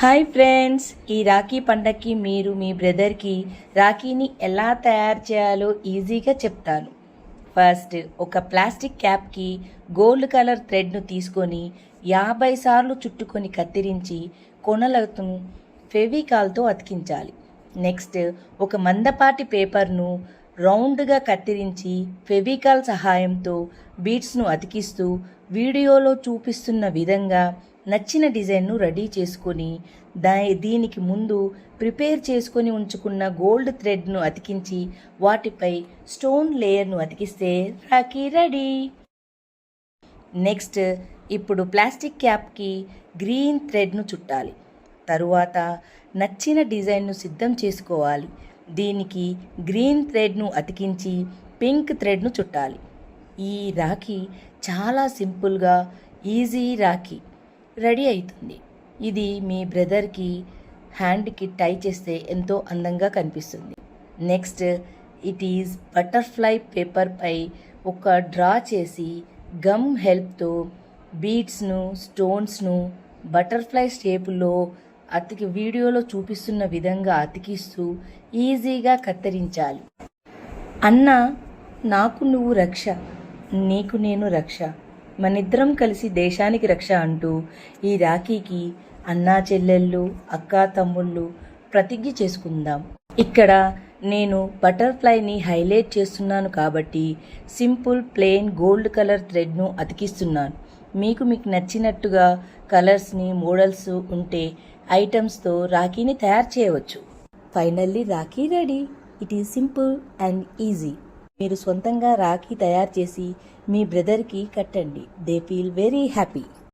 Hi friends ఈ రాఖీ పండక్కి మీరు మీ బ్రదర్కి రాఖీని ఎలా తయారు చేయాలో ఈజీగా చెప్తాను. ఫస్ట్ ఒక ప్లాస్టిక్ క్యాప్కి గోల్డ్ కలర్ థ్రెడ్ను తీసుకొని యాభై సార్లు చుట్టుకొని కత్తిరించి కొనలను ఫెవికాల్తో అతికించాలి. నెక్స్ట్ ఒక మందపాటి పేపర్ను రౌండ్గా కత్తిరించి ఫెవికాల్ సహాయంతో బీట్స్ను అతికిస్తూ వీడియోలో చూపిస్తున్న విధంగా నచ్చిన డిజైన్ను రెడీ చేసుకొని దా దీనికి ముందు ప్రిపేర్ చేసుకొని ఉంచుకున్న గోల్డ్ థ్రెడ్ను అతికించి వాటిపై స్టోన్ లేయర్ను అతికిస్తే రాఖీ రెడీ. నెక్స్ట్ ఇప్పుడు ప్లాస్టిక్ క్యాప్కి గ్రీన్ థ్రెడ్ను చుట్టాలి. తరువాత నచ్చిన డిజైన్ను సిద్ధం చేసుకోవాలి. దీనికి గ్రీన్ థ్రెడ్ను అతికించి పింక్ థ్రెడ్ను చుట్టాలి. ఈ రాఖీ చాలా సింపుల్గా ఈజీ రాఖీ రెడీ అవుతుంది ఇది మీ బ్రదర్కి హ్యాండ్కి టై చేస్తే ఎంతో అందంగా కనిపిస్తుంది. నెక్స్ట్ ఇట్ ఈజ్ బటర్ఫ్లై పేపర్పై ఒక డ్రా చేసి గమ్ హెల్ప్తో బీడ్స్ను స్టోన్స్ను బటర్ఫ్లై షేపులో అతికి వీడియోలో చూపిస్తున్న విధంగా అతికిస్తూ ఈజీగా కత్తిరించాలి. అన్న నాకు నువ్వు రక్ష నీకు నేను రక్ష మనిద్దరం కలిసి దేశానికి రక్ష అంటూ ఈ రాఖీకి అన్నా చెల్లెళ్ళు అక్కా తమ్ముళ్ళు ప్రతిజ్ఞ చేసుకుందాం. ఇక్కడ నేను బటర్ఫ్లైని హైలైట్ చేస్తున్నాను కాబట్టి సింపుల్ ప్లెయిన్ గోల్డ్ కలర్ థ్రెడ్ను అతికిస్తున్నాను. మీకు మీకు నచ్చినట్టుగా కలర్స్ని మోడల్స్ ఉంటే ఐటమ్స్తో రాఖీని తయారు చేయవచ్చు. Finally rakhi ready. It is simple and easy మీరు సొంతంగా రాఖీ తయారు చేసి మీ బ్రదర్కి కట్టండి. They feel very happy